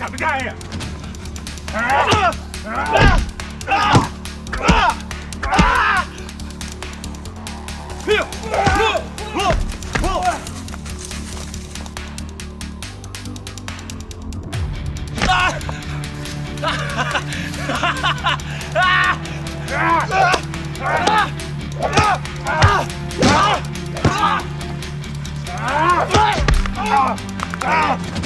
Abigail! Ah! Ah! Ah! Ah! Ah! Viu? Ah! Ah! Ah! Ah! Ah! Ah!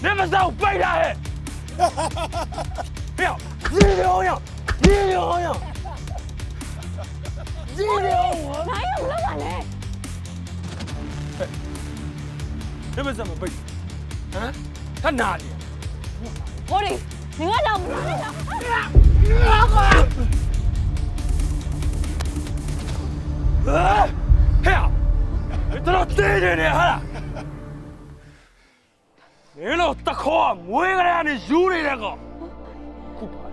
你们上背他嘿！不要，你牛呀，你牛呀，你牛我！哪有那么嘞？你们怎么背？啊？他哪里？我的，你看到不？老公。啊！嘿呀，你到哪里去了？哈？ မင်းတို့တခေါ်မွေးကလေးကနေယူနေတဲ့ကောင်ခုပါ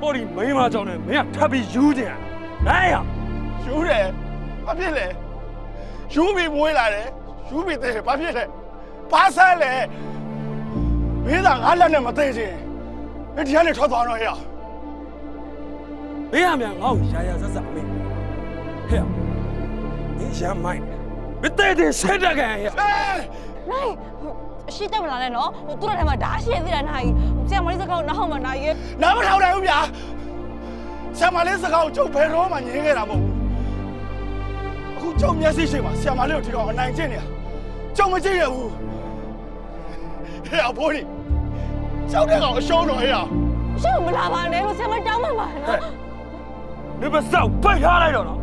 ဟောဒီမိန်းမကြောင့်လည်းမင်းကထပ်ပြီးယူကြတယ်နိုင်ရယူတယ်ဘာဖြစ်လဲယူပြီးမွေးလာတယ်ယူပြီးတယ်ဘာဖြစ်လဲပါဆန်းလဲမင်းသာငါလက်နဲ့မသိချင်မင်းဒီကနေထွက်သွားတော့ဟဲ့မင်းအမြန်ငါ့ကိုရာရာဆက်ဆက်မေးဟဲ့မင်းရမ်းမိုက်မသိတဲ့ဆက်တကန်ဟဲ့ နိုင် အရှိတက်မလာနဲ့နော်ဟိုသူ့ထဲမှာဓာတ်ရှိရသေးတာနာကြီးဆရာမလေးစကားကိုနောက်မှနာကြီးရဲ့နားမထောင်နိုင်ဘူးဗျာဆရာမလေးစကားကိုကျုပ်ဖယ်တော့မှငင်းခဲ့တာမဟုတ်ဘူးအခုကျုပ်မျက်စိရှိမှာဆရာမလေးကိုဒီကောင်အနိုင်ကျင့်နေတာကျုပ်မကြည့်ရဘူးဟဲ့အဖိုးကြီးကျောက်တဲ့ကောင်အရှုံးတော်ဟဲ့အောင်ရှုံးမလာပါနဲ့လို့ဆရာမတောင်းမှပါနော်ဒီမဆောက်ပိတ်ထားလိုက်တော့နော်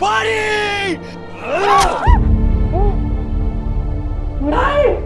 ပါရီ Nein!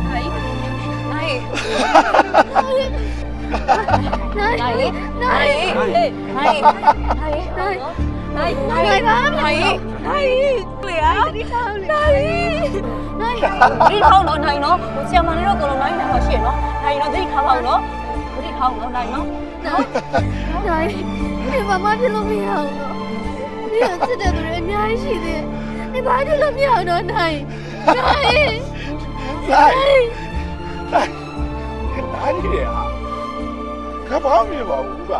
နိုင်နိုင်နိုင်နိုင်နိုင်နိုင်နိုင်ပါနိုင်နိုင်လေယာဒီထောင်းနိုင်နိုင်ဒီထောင်းတော့နိုင်နော်ဆရာမလေးတော့ကတော့နိုင်နေမှာရှိရနော်နိုင်တော့ဒီထားပါဦးနော်ဒီထောင်းတော့နိုင်နော်နော်နိုင်ဒီမမပြလို့မရအောင်တော့ဒီကစစ်တဲ့သူတွေအများကြီးရှိသေးတယ်ဒီဘာဖြစ်လို့မရအောင်တော့နိုင်နိုင်လိုက်လိုက် နားကြီးတယ်ဟာခပ်ပေါင်းနေပါဘူးကဟာ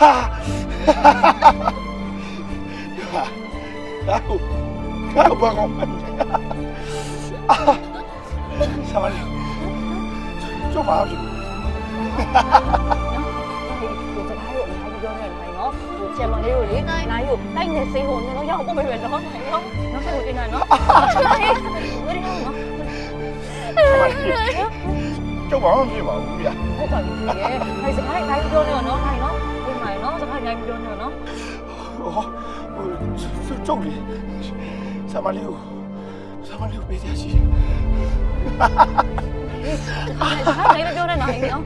ဟာဟုတ်ဟာဘာကောင်းအာဆမလေးကျုပ်ပါဘူးဟိုစကားကိုအများကြီးပြောနေနိုင်နော်ဟိုဆရာမလေးကိုလေနိုင်ကိုတိုက်နေစိတ်ကိုနော်ရအောင်ပို့ပေးမယ်နော်နိုင်နော်နောက်ဆက်ကိုတင်နိုင်နော်နိုင်ဝရီနော် ကျုပ်ဘာမှမဖြစ်ပါဘူးဗျာဟုတ်ပါပြီလေနိုင်စကားနိုင်ပြောနေနော်နိုင်နော်ဒီမှာနော်စကားနိုင်ပြောနေနော်ဟောဟိုကျုပ်လေဆမလေးကိုဆမလေးကိုပေးကြရှိစကားနိုင်ပြောနေနိုင်နော်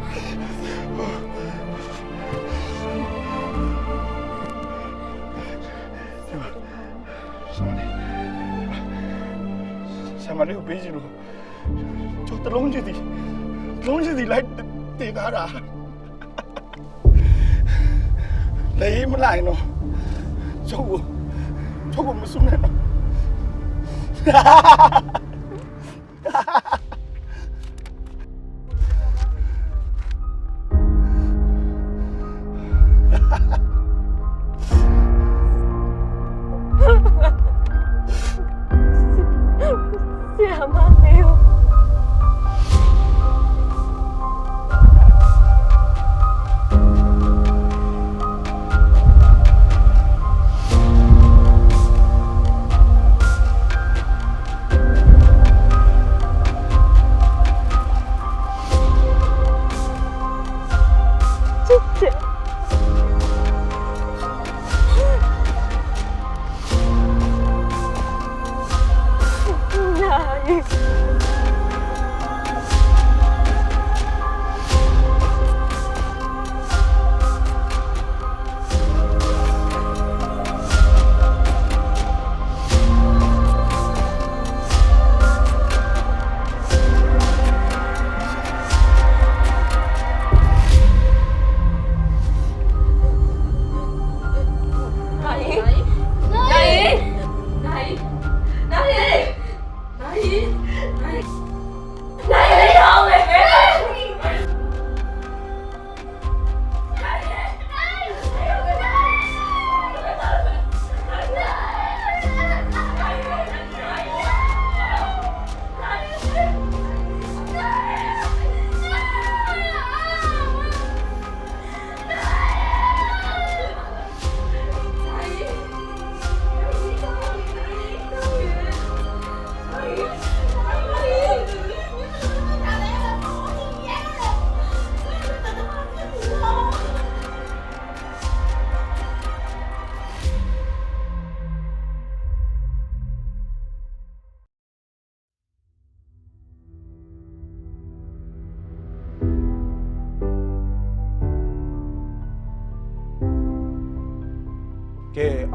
ဆမလေးဆမ လေးကိုပေးချင်လို့ကျုပ်တလုံးချစ်သည်လုံးချစ်သည်လိုက်တင်ထားတာလေမလိုက်နော်ကျုပ်ကိုကျုပ်ကိုမစွနဲ့နော်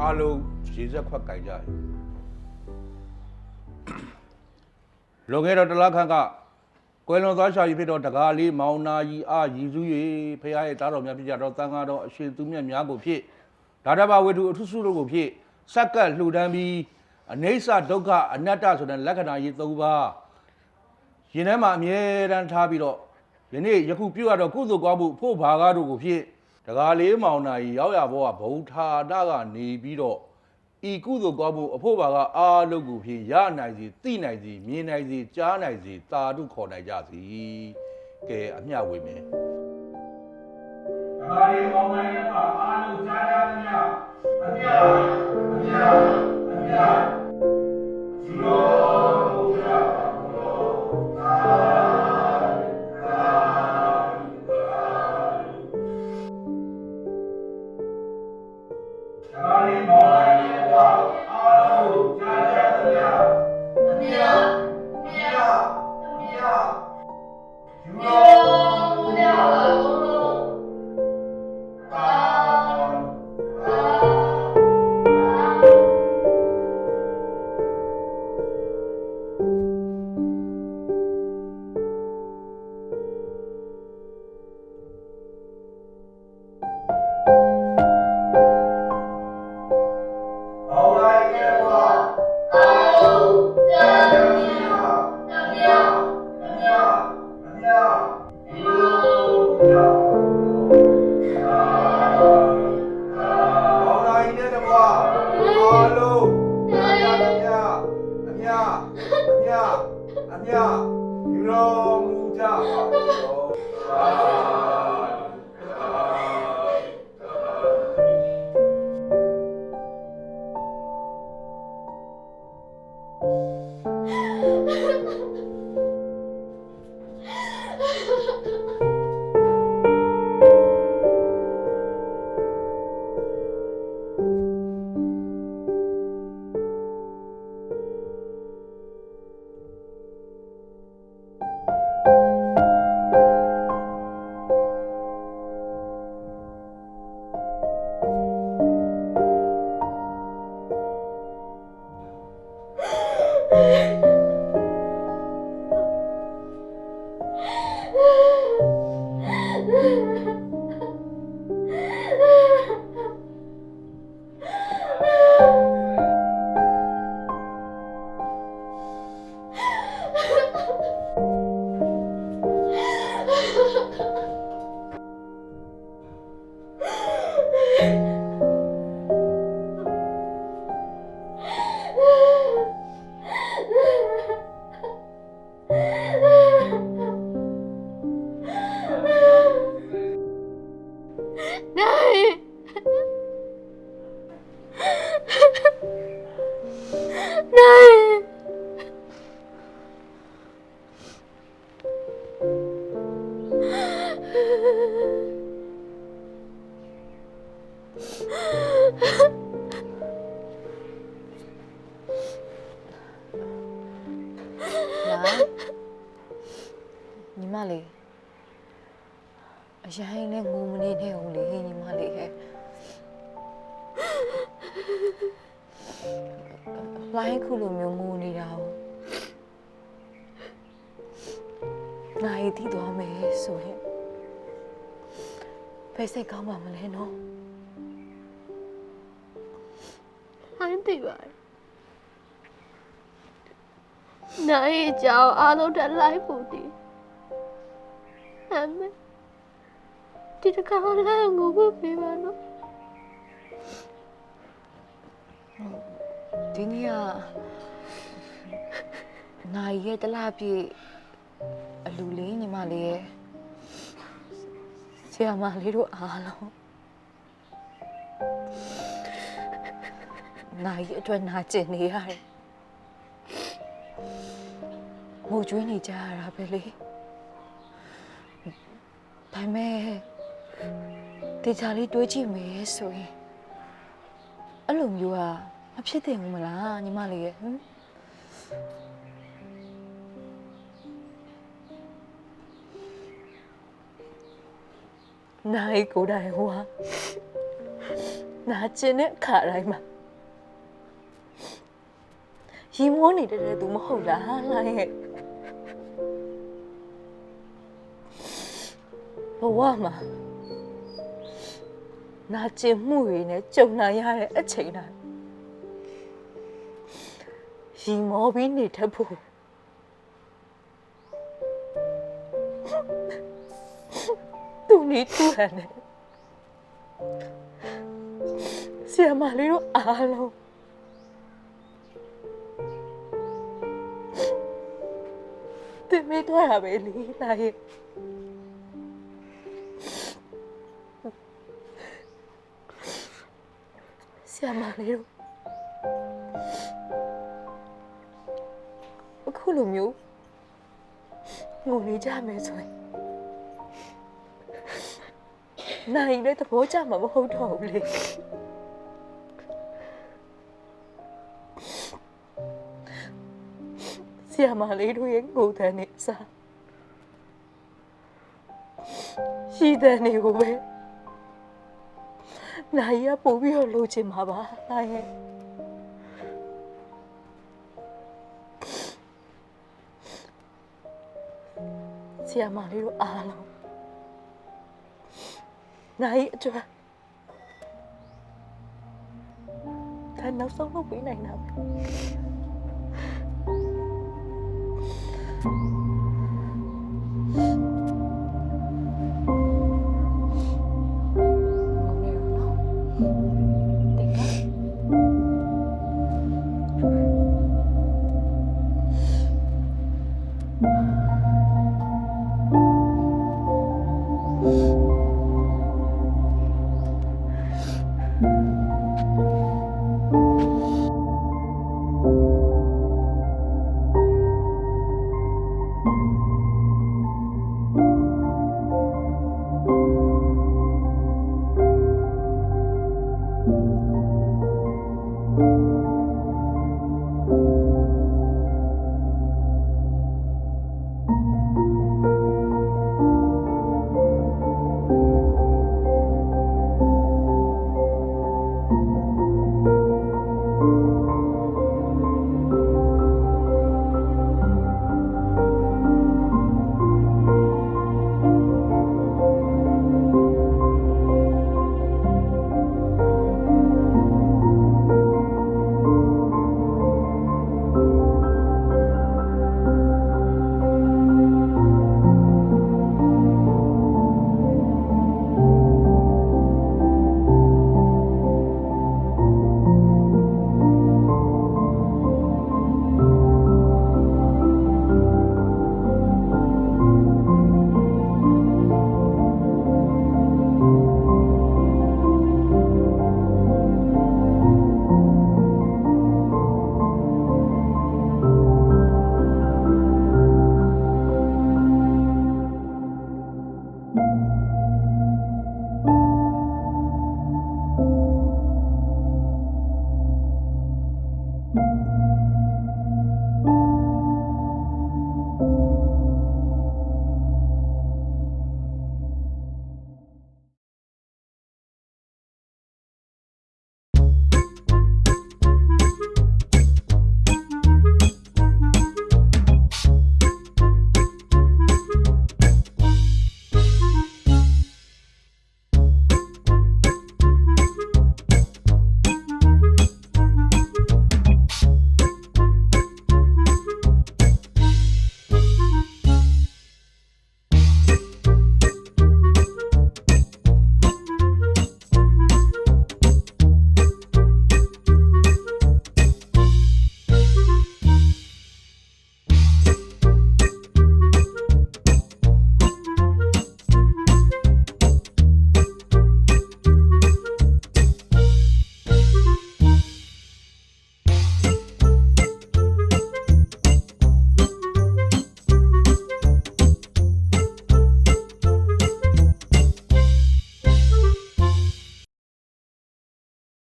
အားလုံးရေစက်ခွက်ကင်ကြရလွန်ခဲ့တော့တလားခန့်ကကွယ်လွန်သွားရှာကြီးဖြစ်တော့တကားလေးမောင်နာကြီးအာရည်စူး၍ဖခင်ရဲ့တားတော်များဖြစ်ကြတော့တန်ဃာတော်အရှင်သူမြတ်များကိုဖြစ်ဒါတဘာဝေထုအထုစုတို့ကိုဖြစ်စက္ကပ်လှူဒန်းပြီးအနေဆဒုက္ခအနတ္တဆိုတဲ့လက္ခဏာကြီး၃ပါးရင်ထဲမှာအမြဲတမ်းထားပြီးတော့ယနေ့ယခုပြုရတော့ကုသိုလ်ကောင်းမှုဖို့ဘာကားတို့ကိုဖြစ် တကားလေးမောင်နာကြီးရောက်ရဘောကဘုံထာတကနေပြီးတော့ဤကုသိုလ်ကောင်းမှုအဖို့ပါကအာလုတ်ကိုဖြင့်ရနိုင်စီသိနိုင်စီမြင်နိုင်စီကြားနိုင်စီတာတုခေါ်နိုင်ကြစီကဲအမျှဝေမယ်ဒါရီမောင်နိုင်ကအာလုတ်ကြားကြားမြအမျှအမျှအမျှဒီလို ဒီ Jeová. ညာညီမလေးအရင်နဲ့ငုံမနေနဲ့ဦးလေညီမလေးဟဲ့လိုင်းခုလိုမျိုးငုံနေတာ哦နိုင်တီးသွားမယ်ဆိုရင်ဖယ်စိတ်ကောင်းပါမလဲနော်ဟိုင်းသိပါတယ် နိုင်အကြောင်းအားလုံးတက်လိုက်ဖို့တည်ဟမ်မဲဒီတကောင်လည်းငိုဖို့ပြပါနော်ဒီနေ့ကနိုင်ရဲ့တလားပြည့်အလူလေးညီမလေးရဲ့ဆရာမလေးတို့အားလုံးနိုင်ရဲ့အတွက်နာကျင်နေရတယ် မို့ကျွေးနေကြရတာပဲလေဒါပေမဲ့တေချာလေးတွေးကြည့်မယ်ဆိုရင်အဲ့လိုမျိုးอ่ะမဖြစ်သင့်ဘူးမလားညီမလေးရဲ့ဟမ်နိုင်ကိုယ်တိုင်ဟိုဟာနာကျင်တဲ့ခါတိုင်းမှာရင်မိုးနေတဲ့တဲ့သူမဟုတ်လားလာရဲ့ ဝမှာနာကျင်မှုတွေနဲ့ကြုံနိုင်ရတဲ့အချိန်တိုင်းရင်မောပြီးနေတတ်ဖို့သူနေသူဟန်နဲ့ဆီယမလေးတို့အားလုံးတင်မေးတော့ရပဲလေလာရဲ့ ဆီယမလေးတို့အခုလိုမျိုးငုံနေကြမယ်ဆိုရင်နိုင်လည်းသဘောကျမှာမဟုတ်တော့ဘူးလေဆီယမလေးတို့ရဲ့ငိုတဲ့နေစားရှိတဲ့နေကိုပဲ နိုင်ရပို့ပြီးတော့လိုချင်မှာပါနိုင်ရဲ့ဆီယမလေးတို့အားလုံးနိုင်အတွက်ဒါနောက်ဆုံးလုပ်ပေးနိုင်တာပဲ Música